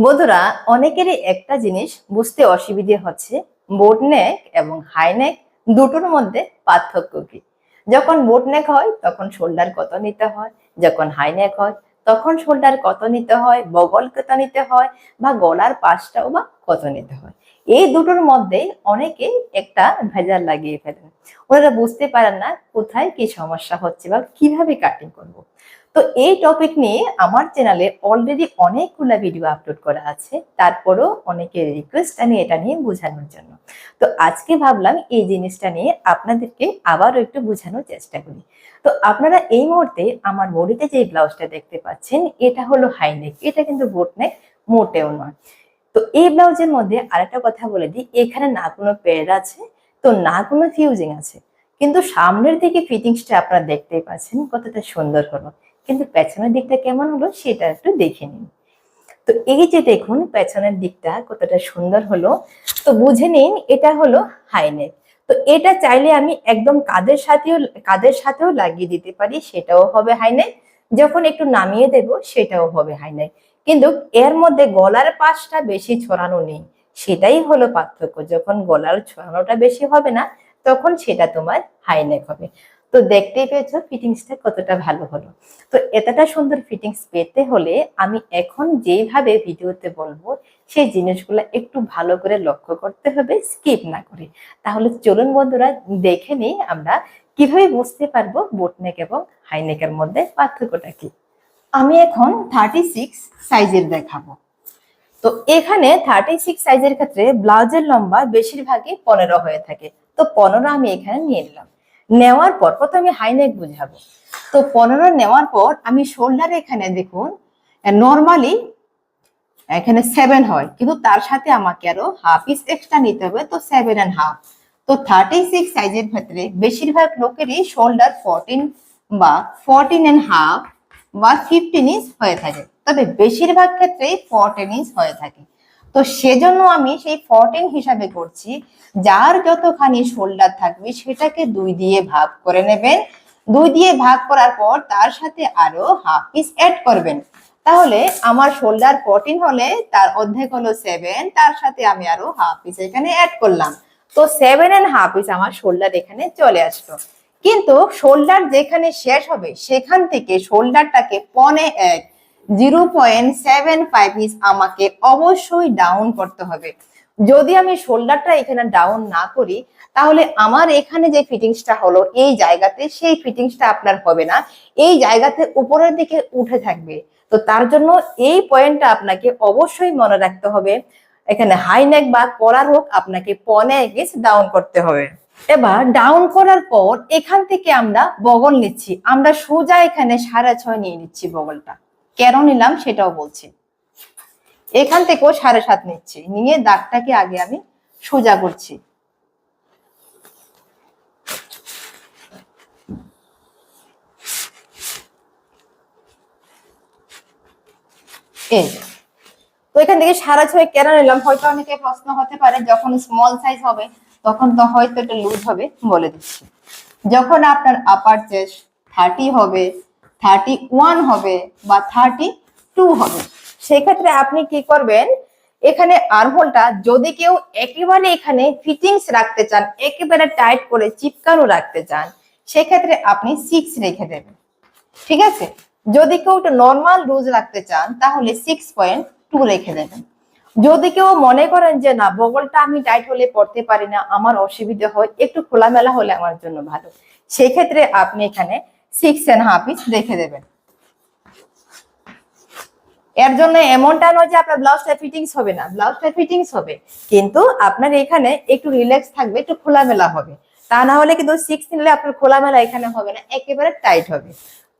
বন্ধুরা, অনেকেরই একটা জিনিস বুঝতে অসুবিধে হচ্ছে বোট নেক এবং হাই নেক দুটোর মধ্যে পার্থক্য কি? যখন বোট নেক হয়, তখন শোল্ডার কত নিতে হয়? যখন হাই নেক হয়, তখন শোল্ডার কত নিতে হয়? বগল কত নিতে হয়? বা গলার পাশটাও বা কত নিতে হয়? এই দুটোর মধ্যে অনেকে একটা ভেজাল লাগিয়ে ফেলেন। ওনারা বুঝতে পারেন না কোথায় কি সমস্যা হচ্ছে বা কীভাবে কাটিং করব। তো এই টপিক নিয়ে আমার চ্যানেলে অলরেডি অনেকগুলো ভিডিও আপলোড করা আছে। তারপরেও অনেকের রিকোয়েস্ট আমি এটা নিয়ে বোঝানোর জন্য। তো আজকে ভাবলাম এই জিনিসটা নিয়ে আপনাদেরকে আবারও একটু বোঝানোর চেষ্টা করি। তো আপনারা এই মুহূর্তে আমার বডিতে যে ব্লাউজটা দেখতে পাচ্ছেন, এটা হলো হাইনেক এটা কিন্তু বোট নেক মোটেও নয়। তো এই ব্লাউজের মধ্যে আরেকটা কথা বলে দিই, এখানে না কোনো পেয়ার আছে, তো না কোনো ফিউজিং আছে। কিন্তু সামনের দিকে ফিটিংসটা আপনারা দেখতেই পাচ্ছেন, কতটা সুন্দর হলো। কিন্তু পেছনের দিকটা কেমন হলো সেটা একটু দেখে নিন। তো এই যে দেখুন, পেছনের দিকটা কতটা সুন্দর হলো। তো বুঝে নিন, এটা হলো হাইনেক তো এটা চাইলে আমি একদম কাদের সাথেও কাদের সাথেও লাগিয়ে দিতে পারি, সেটাও হবে হাইনেক যখন একটু নামিয়ে দেব, সেটাও হবে হাইনেক কিন্তু এর মধ্যে গলার পাশটা বেশি ছড়ানো নেই। সেটাই হলো পার্থক্য। যখন গলার ছড়ানোটা বেশি হবে না, তখন সেটা তোমার হাইনেক হবে। তো দেখতেই পেয়েছ ফিটিংসটা কতটা ভালো হলো। তো এতটা সুন্দর ফিটিংস পেতে হলে আমি এখন যেইভাবে ভিডিওতে বলব, সেই জিনিসগুলো একটু ভালো করে লক্ষ্য করতে হবে স্কিপ না করে। তাহলে চলুন বন্ধুরা, দেখে নিই আমরা কীভাবে বুঝতে পারব বোটনেক এবং হাইনেকের মধ্যে পার্থক্যটা কি। আমি এখন থার্টি সিক্স সাইজের দেখাবো। তো এখানে থার্টি সিক্স সাইজের ক্ষেত্রে ব্লাউজের লম্বা বেশিরভাগই পনেরো হয়ে থাকে। তো পনেরো আমি এখানে নিয়ে নিলাম। নেওয়ার পর প্রথমে হাইনেক বুঝাবো। তো পনেরো নেওয়ার পর আমি শোল্ডার এখানে দেখুন নর্মালি এখানে সেভেন হয়, কিন্তু তার সাথে আমাকে আরও হাফ ইস এক্সট্রা নিতে হবে, তো সেভেন অ্যান্ড হাফ তো থার্টি সিক্স সাইজের ক্ষেত্রে বেশিরভাগ লোকেরই শোল্ডার ফোরটিন বা ফোরটিন অ্যান্ড হাফ বা ফিফটিন ইঞ্চ হয়ে থাকে। তবে বেশিরভাগ ক্ষেত্রেই ফোরটিন ইঞ্চ হয়ে থাকে। তো সেজন্য আমি সেই ফোরটিন হিসাবে করছি। যার যতখানি শোল্ডার থাকবে সেটাকে দুই দিয়ে ভাগ করে নেবেন। দুই দিয়ে ভাগ করার পর তার সাথে আরও হাফ পিস অ্যাড করবেন। তাহলে আমার শোল্ডার ফোরটিন হলে তার অর্ধেক হলো সেভেন তার সাথে আমি আরও হাফ পিস এখানে অ্যাড করলাম। তো সেভেন অ্যান্ড হাফ পিস আমার শোল্ডার এখানে চলে আসলো। কিন্তু শোল্ডার যেখানে শেষ হবে, সেখান থেকে শোল্ডারটাকে পনে এক zero point seven five inch আমাকে অবশ্যই ডাউন করতে হবে। যদি আমি শোল্ডারটা এখানে ডাউন না করি, তাহলে আমার এখানে যে ফিটিংসটা হলো, এই জায়গাতে সেই ফিটিংসটা আপনার হবে না। এই জায়গাতে উপরের দিকে উঠে থাকবে। তো তার জন্য এই পয়েন্টটা আপনাকে অবশ্যই মনে রাখতে হবে। এখানে হাই নেক বা কলার হোক, আপনাকে পনে গেস ডাউন করতে হবে। এবার ডাউন করার পর এখান থেকে আমরা বগল নিচ্ছি। আমরা সোজা এখানে সাড়ে ছয় নিয়ে নিচ্ছি বগলটা। কেন নিলাম সেটাও বলছি। এখান থেকেও সাড়ে সাত নিচ্ছি। নিয়ে দাগটাকে আগে আমি সোজা করছি। এই তো এখান থেকে সারা ছয় কেন নিলাম? হয়তো অনেকে প্রশ্ন হতে পারে, যখন স্মল সাইজ হবে, তখন তো হয়তো এটা লুজ হবে বলে দিচ্ছি। যখন আপনার আপার চেস্ট থার্টি হবে থার্টি ওয়ান হবে বা থার্টি টু হবে। সেক্ষেত্রে আপনি কি করবেন, এখানে আরহোলটা যদি কেউ একেবারে এখানে ফিটিংস রাখতে চান, একেবারে টাইট করে চিপকানো রাখতে চান, সেক্ষেত্রে আপনি সিক্স রেখে দেবেন। ঠিক আছে? যদি কেউ একটু নর্মাল লুজ রাখতে চান, তাহলে সিক্স পয়েন্ট টু রেখে দেবেন। যদি কেউ মনে করেন যে, না, বগলটা আমি টাইট হলে পড়তে পারি না, আমার অসুবিধা হয়, একটু খোলামেলা হলে আমার জন্য ভালো। সেক্ষেত্রে আপনি এখানে সিক্স এন্ড হাফ ইঞ্চ রেখে দেবেন। এর জন্য এমনটা নয় যে আপনার ব্লাউজটা ফিটিংস হবে না ব্লাউজটা ফিটিংস হবে। কিন্তু আপনার এখানে একটু রিল্যাক্স থাকবে, একটু খোলামেলা হবে। তা না হলে কিন্তু সিক্স নিলে আপনার খোলামেলা এখানে হবে না, একেবারে টাইট হবে।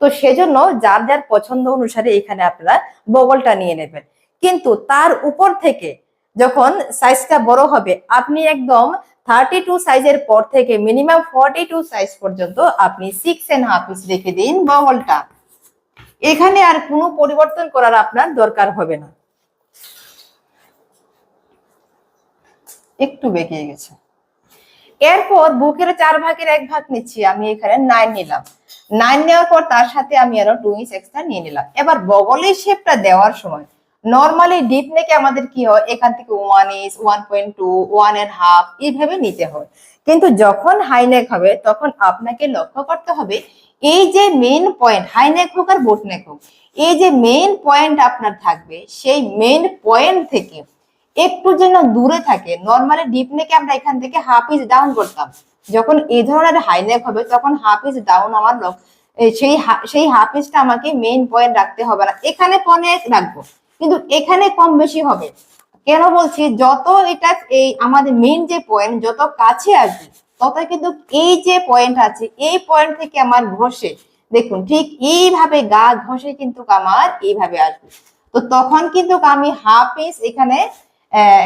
তো সেজন্য যার যার পছন্দ অনুসারে এখানে আপনারা বগলটা নিয়ে নেবেন। কিন্তু তার উপর থেকে যখন সাইজটা বড় হবে, আপনি একদম থার্টি টু সাইজের পর থেকে মিনিমাম ফর্টি টু সাইজ পর্যন্ত আপনি সিক্স এন্ড হাফ ইঞ্চ রেখে দিন বগলটা এখানে আর কোনো পরিবর্তন করার আপনার দরকার হবে না। একটু বেঁকিয়ে গেছে। এরপর বুকের চার ভাগের এক ভাগ নিচ্ছি, আমি এখানে নাইন নিলাম। নাইন নেওয়ার পর তার সাথে আমি আরও টু ইঞ্চ এক্সট্রা নিয়ে নিলাম। এবার বগলের শেপটা দেওয়ার সময় নর্মালি ডিপ নেকে আমাদের কি হয়? এখান থেকে one inch one point two one and half এইভাবে নিতে হয়। কিন্তু যখন হাই নেক হবে, তখন আপনাকে লক্ষ্য করতে হবে, এই যে মেন পয়েন্ট হাই নেক হোক আর বোট নেক হোক, এই যে মেন পয়েন্ট আপনার থাকবে, সেই মেন পয়েন্ট থেকে একটু যেন দূরে থাকে নর্মালি ডিপ নেকে আমরা এখান থেকে হাফ ইঞ্চ ডাউন করতাম। যখন এই ধরনের হাই নেক হবে, তখন হাফ ইঞ্চ ডাউন আমার সেই সেই হাফ ইঞ্চটা আমাকে মেন পয়েন্ট রাখতে হবে না। এখানে পনে রাখব। কিন্তু এখানে কম বেশি হবে। কেন বলছি? যত এটা এই আমাদের মেন যে পয়েন্ট যত কাছে আসবে, তত কিন্তু এই যে পয়েন্ট আছে, এই পয়েন্ট থেকে আমার ঘষে, দেখুন, ঠিক এইভাবে গা ঘষে কিন্তু আমার এইভাবে আসবে। তো তখন কিন্তু আমি হাফ ইঞ্চ এখানে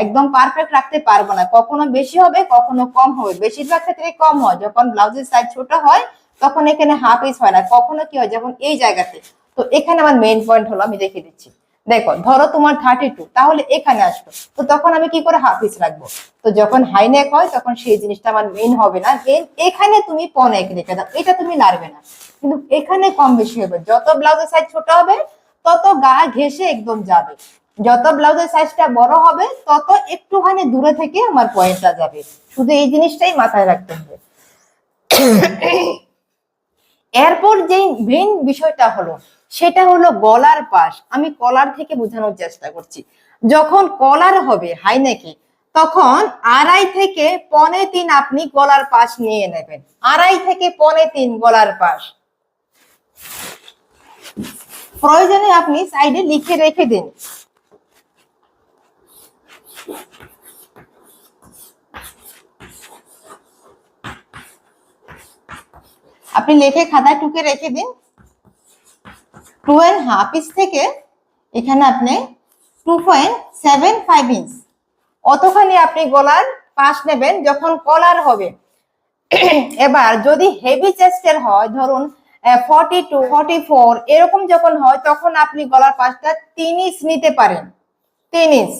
একদম পারফেক্ট রাখতে পারব না। কখনো বেশি হবে, কখনো কম হবে। বেশিরভাগ ক্ষেত্রে কম হয়। যখন ব্লাউজের সাইজ ছোট হয়, তখন এখানে হাফ ইঞ্চ হয় না। কখনো কি হয়? যখন এই জায়গাতে। তো এখানে আমার মেইন পয়েন্ট হলো, আমি দেখিয়ে দিচ্ছি। দেখো, ধরো তোমার থার্টি টু তাহলে এখানে আসবে। তো তখন আমি কি করে হাফ রাখব? তো যখন হাই নেক হয়, তখন সেই জিনিসটা আমার মেন হবে না। মেইন এখানে তুমি পনেক রেখে দাও। এটা তুমি নাড়বে না। কিন্তু এখানে কম বেশি হবে। যত ব্লাউজের সাইজ ছোট হবে, তত গা ঘেসে একদম যাবে। যত ব্লাউজের সাইজটা বড় হবে, তত একটুখানি দূরে থেকে আমার পয়েন্টটা যাবে। শুধু এই জিনিসটাই মাথায় রাখতে হবে। এরপর যে মেইন বিষয়টা হলো, সেটা হলো গলার পাশ। আমি কলার থেকে বোঝানোর চেষ্টা করছি। যখন কলার হবে হাই নেকে তখন আড়াই থেকে পনে তিন আপনি গলার পাশ নিয়ে নেবেন। আড়াই থেকে পনে তিন গলার পাশ। প্রয়োজনে আপনি সাইডে লিখে রেখে দিন। আপনি লেখে খাতায় টুকে রেখে দিন। টু অ্যান্ড হাফ ইঞ্চ থেকে এখানে আপনি two point seven five inch অতখানি আপনি গলার পাশ নেবেন যখন কলার হবে। এবার যদি হেভি চেস্টের হয়, ধরুন ফর্টি টু ফর্টি ফোর এরকম যখন হয়, তখন আপনি গলার পাশটা তিন ইঞ্চ নিতে পারেন। তিন ইঞ্চ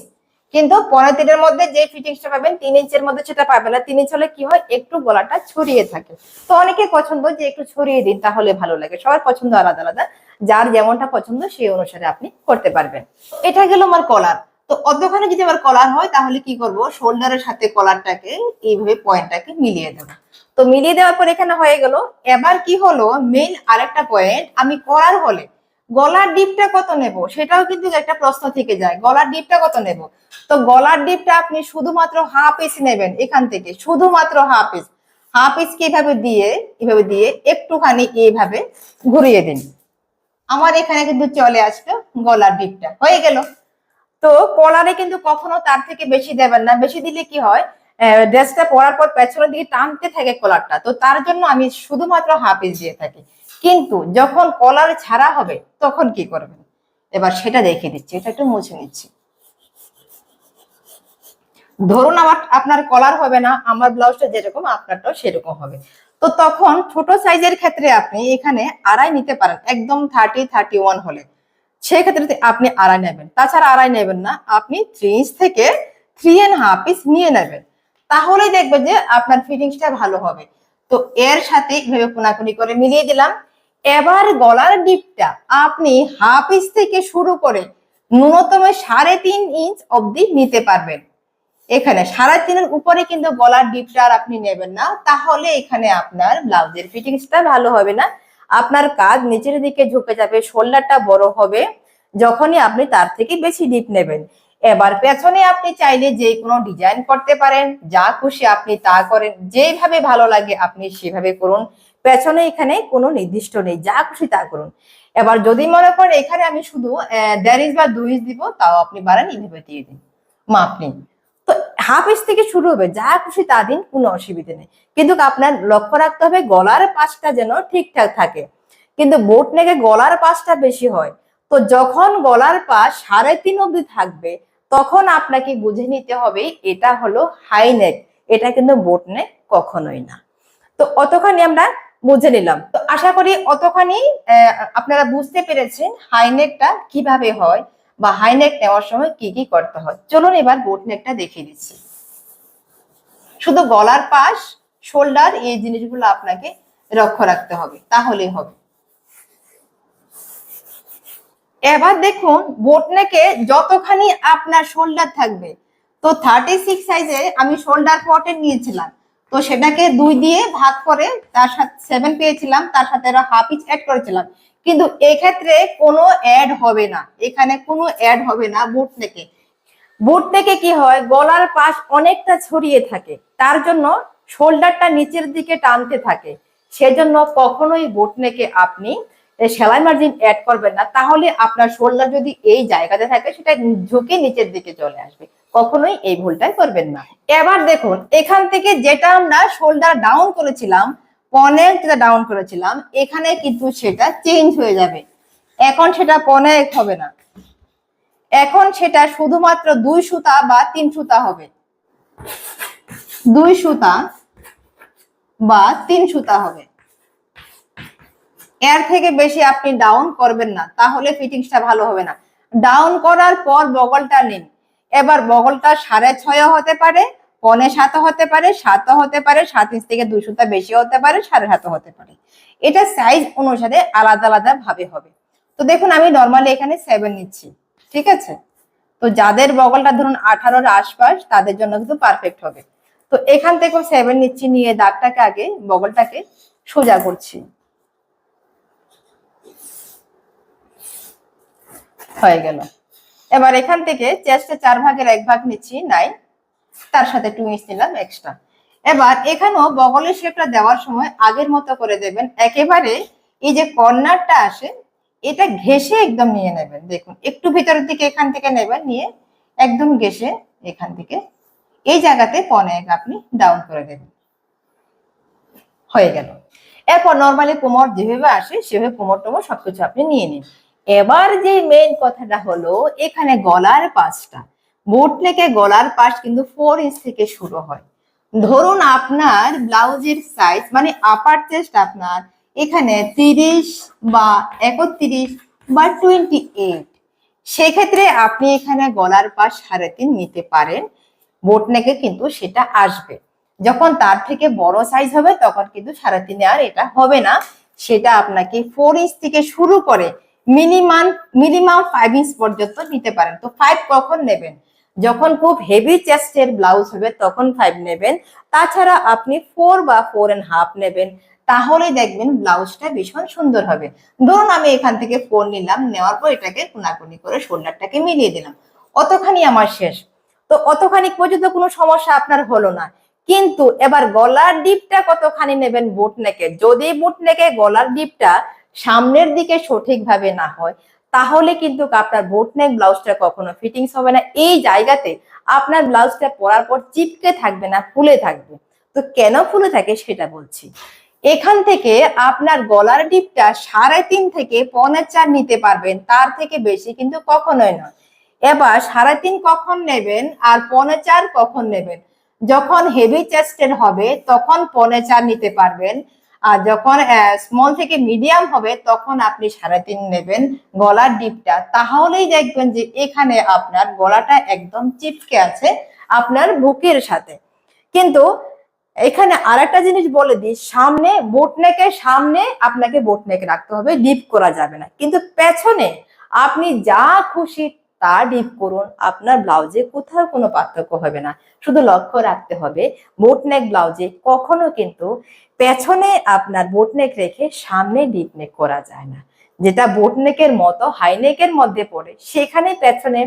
কিন্তু পনেরো তিনের মধ্যে যে ফিটিংসটা পাবেন, তিন ইঞ্চের মধ্যে সেটা পাবেন। না তিন ইঞ্চ হলে কি হয়? একটু গলাটা ছড়িয়ে থাকে। তো অনেকে পছন্দ যে একটু ছড়িয়ে দিন, তাহলে ভালো লাগে। সবার পছন্দ আলাদা আলাদা। যার যেমনটা পছন্দ সেই অনুসারে আপনি করতে পারবেন। এটা গেল আমার কলার তো অর্ধখানে যদি আমার কলার হয়, তাহলে কি করব? শোল্ডারের সাথে কলারটাকে এইভাবে পয়েন্টটাকে মিলিয়ে দেবো। তো মিলিয়ে দেওয়ার পর এখানে হয়ে গেল, এবার কি হলো? মেইন আরেকটা পয়েন্ট আমি কলার হলে গলার ডিপটা কত নেব? সেটাও কিন্তু একটা প্রশ্ন থেকে যায়। গলার ডিপটা কত নেব? তো গলার ডিপটা আপনি শুধুমাত্র হাফ ইঞ্চ নেবেন এখান থেকে। শুধুমাত্র হাফ ইঞ্চ। হাফ ইঞ্চ এভাবে দিয়ে এভাবে দিয়ে একটুখানি এইভাবে ঘুরিয়ে দিন। আমার এখানে কিন্তু চলে আসলো গলার ডিপটা। হয়ে গেল। তো কলারে কিন্তু কখনো তার থেকে বেশি দেবেন না। বেশি দিলে কি হয়? ড্রেসটা পরার পর পেছনের দিকে টানতে থাকে কলারটা। তো তার জন্য আমি শুধুমাত্র হাফ ইঞ্চ দিয়ে থাকি। কিন্তু যখন কলার ছাড়া হবে, তখন কি করবেন? এবার সেটা দেখিয়ে দিচ্ছি এটা একটু মুছে নিচ্ছি। ধরুন আমার, আপনার কলার হবে না, আমার ব্লাউজটা যেরকম, আপনারটাও সেরকম হবে। তো তখন ছোট সাইজের ক্ষেত্রে আপনি এখানে আড়াই নিতে পারেন, একদম থার্টি থার্টি ওয়ান হলে সেক্ষেত্রে আপনি আড়াই নেবেন, তাছাড়া আড়াই নেবেন না, আপনি থ্রি ইঞ্চ থেকে থ্রি অ্যান্ড হাফ ইঞ্চ নিয়ে নেবেন। তাহলেই দেখবেন যে আপনার ফিটিংসটা ভালো হবে। তো এর সাথে এইভাবে কোনাকুনি করে মিলিয়ে দিলাম। এবার গলার ডিপটা আপনি হাফ ইঞ্চ থেকে শুরু করে ন্যূনতম সাড়ে তিন ইঞ্চ অবধি নিতে পারবেন। এখানে সাড়ে তিনের উপরে কিন্তু গলার ডিপটা আর আপনি নেবেন না, তাহলে এখানে আপনার ব্লাউজের ফিটিংসটা ভালো হবে না। আপনার কাজ নিচের দিকে ঝুঁকে যাবে, শোল্ডারটা বড় হবে, যখনই আপনি তার থেকে বেশি ডিপ নেবেন। এবার পেছনে আপনি চাইলে যে কোনো ডিজাইন করতে পারেন, যা খুশি আপনি তা করেন যেভাবে ভালো লাগে আপনি সেভাবে করুন। পেছনে এখানে কোনো নির্দিষ্ট নেই, যা খুশি তা করুন। এবার যদি মনে করেন এখানে আমি শুধু দেড় ইঞ্চ বা দুই ইঞ্চ দিব, তাও আপনি বাড়ান, এইভাবে দিয়ে দিন, মাপ নিন। তো হাফ ইঞ্চ থেকে শুরু হবে, যা খুশি তা দিন, কোনো অসুবিধে নেই। কিন্তু আপনার লক্ষ্য রাখতে হবে, গলার পাশটা যেন ঠিকঠাক থাকে। কিন্তু বোট নেকে গলার পাশটা বেশি হয়। তো যখন গলার পাশ সাড়ে তিন অব্দি থাকবে, তখন আপনাকে বুঝে নিতে হবে, এটা হলো হাই নেক এটা কিন্তু বোট নেক কখনোই না। তো অতখানি আমরা বুঝে নিলাম। তো আশা করি অতখানি আপনারা বুঝতে পেরেছেন হাই নেকটা কীভাবে হয় বা হাইনেক নেওয়ার সময় কি কি করতে হয়। চলুন এবার বোট নেকটা দেখিয়ে দিচ্ছি। শুধু গলার পাশ, শোল্ডার, এই জিনিসগুলো আপনাকে লক্ষ্য রাখতে হবে। তাহলেই হবে। এবার দেখুন বোটনেকে যতখানি আপনার শোল্ডার থাকবে, তো থার্টি সিক্স সাইজে আমি শোল্ডার পটে নিয়েছিলাম। তো সেটাকে দুই দিয়ে ভাগ করে তার সাথে সেভেন পেয়েছিলাম, তার সাথে হাফ ইঞ্চ অ্যাড করেছিলাম। কিন্তু এক্ষেত্রে কোনো অ্যাড হবে না। এখানে কোনো অ্যাড হবে না বুট থেকে। বুট থেকে কি হয়? গলার পাশ অনেকটা ছড়িয়ে থাকে। তার জন্য শোল্ডারটা নিচের দিকে টানতে থাকে। সেজন্য কখনোই বুট নেকে আপনি সেলাই মার্জিন অ্যাড করবেন না, তাহলে আপনার শোল্ডার যদি এই জায়গাতে থাকে, সেটা ঝুঁকে নিচের দিকে চলে আসবে। কখনোই এই ভুলটাই করবেন না। এবার দেখুন, এখান থেকে যেটা আমরা শোল্ডার ডাউন করেছিলাম পনেক যেটা ডাউন করেছিলাম, এখানে কিন্তু সেটা চেঞ্জ হয়ে যাবে। এখন সেটা পনেক হবে না। এখন সেটা শুধুমাত্র দুই সুতা বা তিন সুতা হবে। দুই সুতা বা তিন সুতা হবে। এর থেকে বেশি আপনি ডাউন করবেন না, তাহলে ফিটিংসটা ভালো হবে না। ডাউন করার পর বগলটা নিন। এবার বগলটা সাড়ে ছয় হতে পারে, পনে সাত হতে পারে, সাত হতে পারে, সাত ইঞ্চ থেকে সুতা বেশি হতে পারে, সাড়ে সাত হতে পারে। এটা সাইজ অনুসারে আলাদা আলাদা ভাবে হবে। তো দেখুন, আমি নর্মালি এখানে সেভেন নিচ্ছি, ঠিক আছে? তো যাদের বগলটা ধরুন আঠারোর আশপাশ, তাদের জন্য কিন্তু পারফেক্ট হবে। তো এখান থেকেও সেভেন নিচ্ছি, নিয়ে দাগটাকে আগে, বগলটাকে সোজা করছি। হয়ে গেল। এবার এখান থেকে চেস্টে চার ভাগের এক ভাগ নিচ্ছি নাই তার সাথে টু ইঞ্চ নিলাম এক্সট্রা এবার এখানেও বগলের শেপটা দেওয়ার সময় আগের মতো করে দেবেন। একেবারে এই যে কর্নারটা আসে, এটা ঘেসে একদম নিয়ে নেবেন। দেখুন, একটু ভিতরের দিকে এখান থেকে নেবেন, নিয়ে একদম ঘেসে এখান থেকে এই জায়গাতে পনেক আপনি ডাউন করে দেবেন। হয়ে গেল। এরপর নর্মালি কোমর যেভাবে আসে, সেভাবে কোমর টোমর সবকিছু আপনি নিয়ে নিন। এবার যে মেইন কথাটা হলো, এখানে গলার পাশটা। বোট নেকে গলার পাশ কিন্তু ফোর ইঞ্চ থেকে শুরু হয়। ধরুন আপনার ব্লাউজের সাইজ মানে আপার চেস্ট আপনার, এখানে তিরিশ বা একত্রিশ বা টোয়েন্টি এইট সেক্ষেত্রে আপনি এখানে গলার পাশ সাড়ে তিন নিতে পারেন। বোট নেকে কিন্তু সেটা আসবে। যখন তার থেকে বড় সাইজ হবে, তখন কিন্তু সাড়ে তিনে আর এটা হবে না। সেটা আপনাকে ফোর ইঞ্চ থেকে শুরু করে মিনিমাম মিনিমাম ফাইভ ইঞ্চ পর্যন্ত নিতে পারেন। তো ফাইভ কখন নেবেন? যখন খুব হেভি চেস্টের ব্লাউজ হবে, তখন ফাইভ নেবেন। তাছাড়া আপনি ফোর বা ফোর এন্ড হাফ নেবেন, তাহলে দেখবেন ব্লাউজটা ভীষণ সুন্দর হবে। ধরুন আমি এখান থেকে ফোর নিলাম, নেওয়ার পর এটাকে কোনাকুনি করে শোল্ডারটাকে মিলিয়ে দিলাম। অতখানি আমার শেষ। তো অতখানি পর্যন্ত কোনো সমস্যা আপনার হলো না। কিন্তু এবার গলার ডিপটা কতখানি নেবেন বুট নেকে যদি বুট নেকে গলার ডিপটা সামনের দিকে সঠিকভাবে না হয়, তাহলে কিন্তু আপনার বোট নেক ব্লাউজটা কখনো ফিটিংস হবে না। এই জায়গাতে আপনার ব্লাউজটা পরার পর চিপকে থাকবে না, ফুলে থাকবে। তো কেন ফুলে থাকে সেটা বলছি। এখান থেকে আপনার গলার ডিপটা সাড়ে তিন থেকে পৌনে চার নিতে পারবেন, তার থেকে বেশি কিন্তু কখনোই নয়। এবার সাড়ে তিন কখন নেবেন আর পৌনে চার কখন নেবেন? যখন হেভি চেস্টের হবে, তখন পৌনে চার নিতে পারবেন। আর যখন স্মল থেকে মিডিয়াম হবে, তখন আপনি সাড়ে তিন নেবেন গলার ডিপটা। তাহলেই দেখবেন যে এখানে আপনার গলাটা একদম চিপকে আছে আপনার বুকের সাথে। কিন্তু এখানে আরেকটা জিনিস বলে দিই, সামনে বোটনেকের সামনে আপনাকে বোটনেক রাখতে হবে ডিপ করা যাবে না। কিন্তু পেছনে আপনি যা খুশি তা ডিপ করুন, আপনার ব্লাউজে কোথাও কোনো পার্থক্য হবে না। শুধু লক্ষ্য রাখতে হবে বোটনেক ব্লাউজে কখনো কিন্তু পেছনে আপনার বোটনেক রেখে সামনে ডিপ নেক করা যায় না। যেটা বোটনেকের মতো হাইনেকের মধ্যে পড়ে, সেখানে পেছনে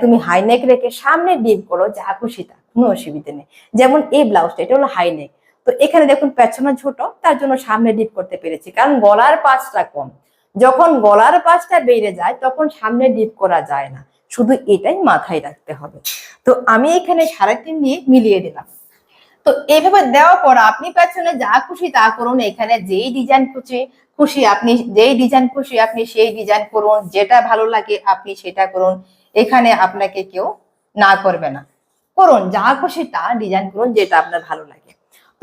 তুমি হাইনেক রেখে সামনে ডিপ করো, যা খুশি তা, কোনো অসুবিধা নেই। যেমন এই ব্লাউজটা, এটা হলো হাইনেক তো এখানে দেখুন, পেছনে ছোট, তার জন্য সামনে ডিপ করতে পেরেছি, কারণ গলার পাঁচটা কম। যখন গলার পাশটা বেড়ে যায়, তখন সামনে ডিপ করা যায় না। শুধু এটাই মাথায় রাখতে হবে। তো আমি এখানে সাড়ে তিন দিয়ে মিলিয়ে দিলাম। তো এইভাবে দেওয়ার পর আপনি পেছনে যা খুশি তা করুন। এখানে যেই ডিজাইন খুশি খুশি আপনি যেই ডিজাইন খুশি আপনি সেই ডিজাইন করুন। যেটা ভালো লাগে আপনি সেটা করুন। এখানে আপনাকে কেউ না করবে না। করুন, যা খুশি তা ডিজাইন করুন, যেটা আপনার ভালো লাগে।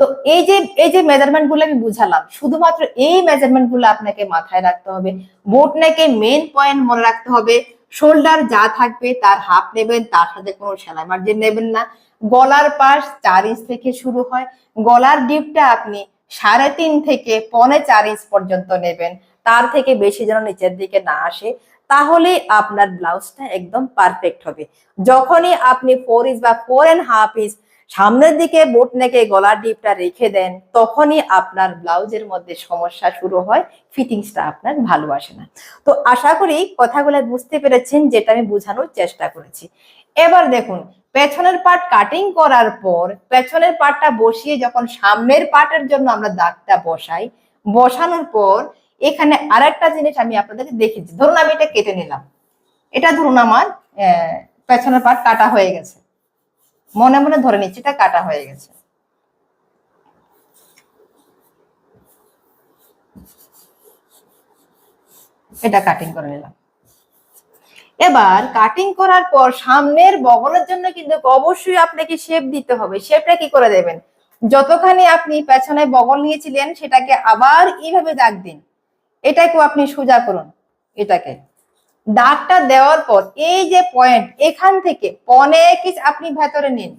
তো এই যে এই যে মেজারমেন্টগুলো আমি বুঝালাম, শুধুমাত্র এই মেজারমেন্টগুলো আপনাকে মাথায় রাখতে হবে। বোট নেকে মেন পয়েন্ট মনে রাখতে হবে। শোল্ডার যা থাকবে তার হাফ নেবেন, তার সাথে কোনো সেলাই মার্জিন নেবেন না। গলার পাশ চার ইঞ্চ থেকে শুরু হয়। গলার ডিপটা আপনি সাড়ে তিন থেকে পনে চার ইঞ্চ পর্যন্ত নেবেন। তার থেকে বেশি যেন নিচের দিকে না আসে। তাহলে আপনার ব্লাউজটা একদম পারফেক্ট হবে। যখনই আপনি ফোর ইঞ্চ বা ফোর অ্যান্ড হাফ ইঞ্চ সামনের দিকে বোট নেকে গলার ডিপটা রেখে দেন, তখনই আপনার ব্লাউজের মধ্যে সমস্যা শুরু হয়, ফিটিংসটা আপনার ভালো আসে না। তো আশা করি কথাগুলো বুঝতে পেরেছেন, যেটা আমি বোঝানোর চেষ্টা করেছি। এবার দেখুন, পেছনের পার্ট কাটিং করার পর, পেছনের পার্টটা বসিয়ে যখন সামনের পার্টের জন্য আমরা দাগটা বসাই, বসানোর পর এখানে আরেকটা জিনিস আমি আপনাদেরকে দেখেছি ধরুন আমি এটা কেটে নিলাম। এটা ধরুন আমার পেছনের পার্ট কাটা হয়ে গেছে। মনে মনে ধরে নিচ্ছি, এটা কাটা হয়ে গেছে। এটা কাটিং করে নিলাম। এবার কাটিং করার পর সামনের বগলের জন্য কিন্তু অবশ্যই আপনাকে শেপ দিতে হবে। শেপটা কি করে দেবেন? যতখানি আপনি পেছনে বগল নিয়েছিলেন, সেটাকে আবার এইভাবে দাগ দিন। এটাকেও আপনি সোজা করুন। এটাকে। দাগটা দেওয়ার পর এই যে পয়েন্ট এখান থেকে অনেক আপনি ভেতরে নিন।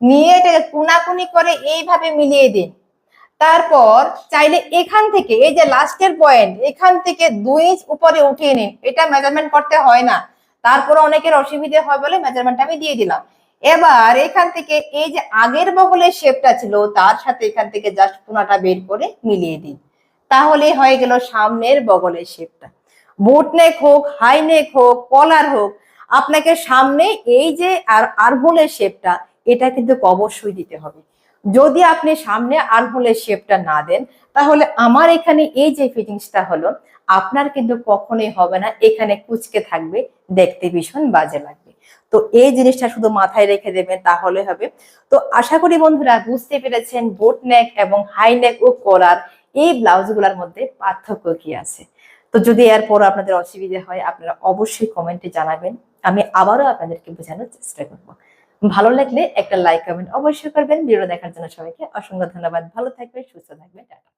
নিয়ে এটাকে কুনাকুনি করে এইভাবে মিলিয়ে দিন। তারপর চাইলে এখান থেকে এই যে লাস্টের পয়েন্ট এখান থেকে দুই ইঞ্চ উপরে উঠিয়ে নিন। এটা মেজারমেন্ট করতে হয় না। তারপরে অনেকের অসুবিধে হয় বলে মেজারমেন্ট আমি দিয়ে দিলাম। এবার এখান থেকে এই যে আগের বগলের শেপটা ছিল, তার সাথে এখান থেকে জাস্ট কোনাটা বের করে মিলিয়ে দিন। তাহলে হয়ে গেল সামনের বগলের শেপটা বুট নেক হোক হাই নেক হোক কলার হোক, আপনাকে সামনে এই যে আর আরহোলের শেপটা, এটা কিন্তু অবশ্যই দিতে হবে। যদি আপনি সামনে আরহোলের শেপটা না দেন, তাহলে আমার এখানে এই যে ফিটিংসটা হলো, আপনার কিন্তু কখনোই হবে না, এখানে কুচকে থাকবে, দেখতে ভীষণ বাজে লাগবে। তো এই জিনিসটা শুধু মাথায় রেখে দেবেন, তাহলে হবে। তো আশা করি বন্ধুরা বুঝতে পেরেছেন বোট নেক এবং হাই নেক ও কলার এই ব্লাউজগুলোর মধ্যে পার্থক্য কি আছে। তো যদি এরপর আপনাদের অসুবিধা হয়, আপনারা অবশ্যই কমেন্টে জানাবেন। আমি আবারও আপনাদেরকে বোঝানোর চেষ্টা করব। ভালো লাগলে একটা লাইক কমেন্ট অবশ্যই করবেন। ভিডিও দেখার জন্য সবাইকে অসংখ্য ধন্যবাদ। ভালো থাকবেন, সুস্থ থাকবেন, টাটা।